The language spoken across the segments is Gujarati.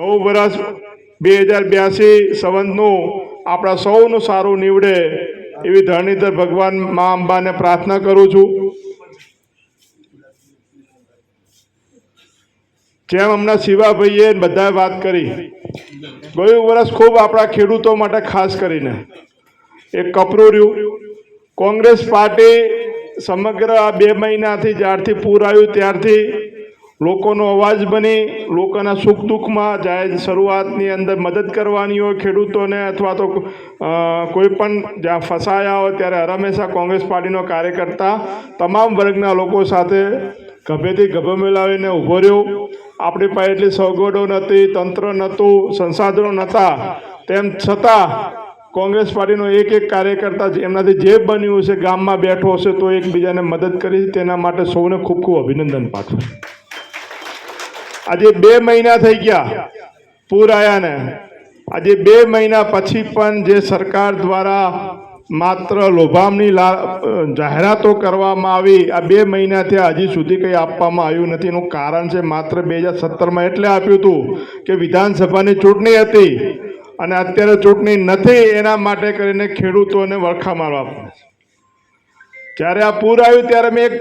નવું વર્ષ બે હજાર બ્યાસી સંવંતનું આપણા સૌનું સારું નીવડે એવી ધરણીધર ભગવાન મા અંબાને પ્રાર્થના કરું છું. જેમ હમણાં શિવાભાઈએ બધાએ વાત કરી, ગયું વર્ષ ખૂબ આપણા ખેડૂતો માટે ખાસ કરીને. એક કપરું રહ્યું. કોંગ્રેસ પાર્ટી સમગ્ર આ બે મહિનાથી જ્યારથી પૂર આવ્યું ત્યારથી લોકોનો અવાજ બની, લોકોના સુખ દુઃખમાં જાહેર શરૂઆતની અંદર મદદ કરવાની હોય ખેડૂતોને અથવા તો કોઈ પણ જ્યાં ફસાયા હોય ત્યારે હંમેશા કોંગ્રેસ પાર્ટીનો કાર્યકર્તા તમામ વર્ગના લોકો સાથે ગભેથી ગભે મિલાવીને ઊભો રહ્યો. આપણી પાસે એટલી સગવડો નથી તંત્ર નહોતું, સંસાધનો નહોતા. તેમ છતાં કોંગ્રેસ પાર્ટીનો એક એક કાર્યકર્તા એમનાથી જે બન્યું હશે, ગામમાં બેઠો હશે તો એકબીજાને મદદ કરી, તેના માટે સૌને ખૂબ ખૂબ અભિનંદન પાઠવું. આજે બે મહિના થઈ ગયા પૂર આવ્યા ને. આજે બે મહિના પછી પણ જે સરકાર દ્વારા માત્ર લોભામણી જાહેરાતો કરવામાં આવી, આ બે મહિનાથી હજી સુધી કંઈ આપવામાં આવ્યું નથી. એનું કારણ છે માત્ર બે હજાર સત્તરમાં એટલે આપ્યું હતું કે વિધાનસભાની ચૂંટણી હતી અને અત્યારે ચૂંટણી નથી, એના માટે કરીને ખેડૂતોને વળખા મારવા. જ્યારે આ પૂર આવ્યું ત્યારે મેં એક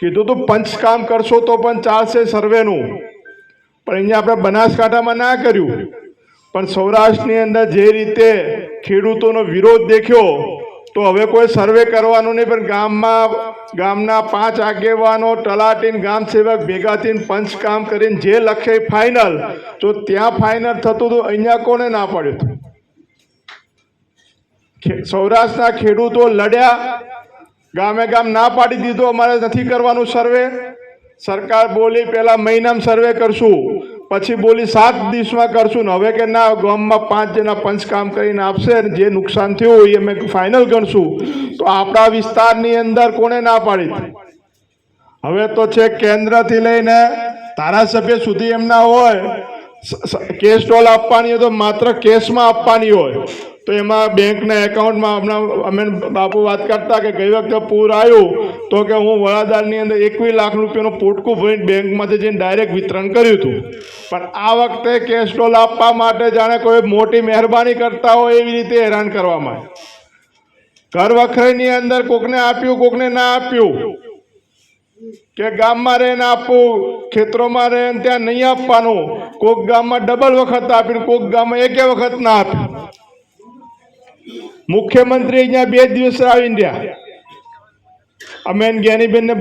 કીધું હતું પંચકામ કરશો તો પણ ચાલશે સર્વેનું. પણ અહીંયા આપણે બનાસકાંઠામાં ના કર્યું. પણ સૌરાષ્ટ્રની અંદર જે રીતે ખેડૂતોનો વિરોધ દેખ્યો, તો હવે કોઈ સર્વે કરવાનું નહીં, પણ ગામમાં, ગામના પાંચ આગેવાનો, તલાટીન ગામ સેવક ભેગા થઈને પંચકામ કરીને જે લખે ફાઇનલ તો ત્યાં ફાઇનલ થતું હતું અહીંયા કોને ના પડ્યું સૌરાષ્ટ્રના ખેડૂતો લડ્યા. ગામે ગામ ના પાડી દીધો, અમારે નથી કરવાનું સર્વે. સરકાર બોલી, પહેલા મહિનામાં સર્વે કરશું. પછી બોલી, સાત દિવસમાં કરશું ને. હવે કે ના, ગામમાં પાંચ જણા પંચકામ કરીને આપશે જે નુકસાન થયું હોય અમે ફાઇનલ ગણશું. તો આપણા વિસ્તારની અંદર કોને ના પાડી? હવે તો છે કેન્દ્રથી લઈને ધારાસભ્ય સુધી એમના હોય કેશ ટોલ આપવાની હોય તો માત્ર કેસમાં આપવાની હોય. તો એમાં બેંકના એકાઉન્ટમાં હમણાં અમે બાપુ વાત કરતા કે ગઈ વખતે પૂર આવ્યું તો કે હું વડાદારની અંદર એકવીસ લાખ રૂપિયાનું પોટકું ભરીને બેંકમાંથી જઈને ડાયરેક્ટ વિતરણ કર્યું હતું. પણ આ વખતે કેસ ટોલ આપવા માટે જાણે કોઈ મોટી મહેરબાની કરતા હોય એવી રીતે હેરાન કરવામાં ઘર વખરીની અંદર કોકને આપ્યું, કોકને ના આપ્યું? કે ગામમાં રહીને આપવું ખેતરોમાં રહીને ત્યાં નહીં આપવાનું? કોક ગામમાં ડબલ વખત આપ્યું કોક ગામમાં એકે વખત ના આપ્યું મુખ્યમંત્રી અહીંયા બે દિવસ આવીને રહ્યા. અમે જ્ઞાનીબેનને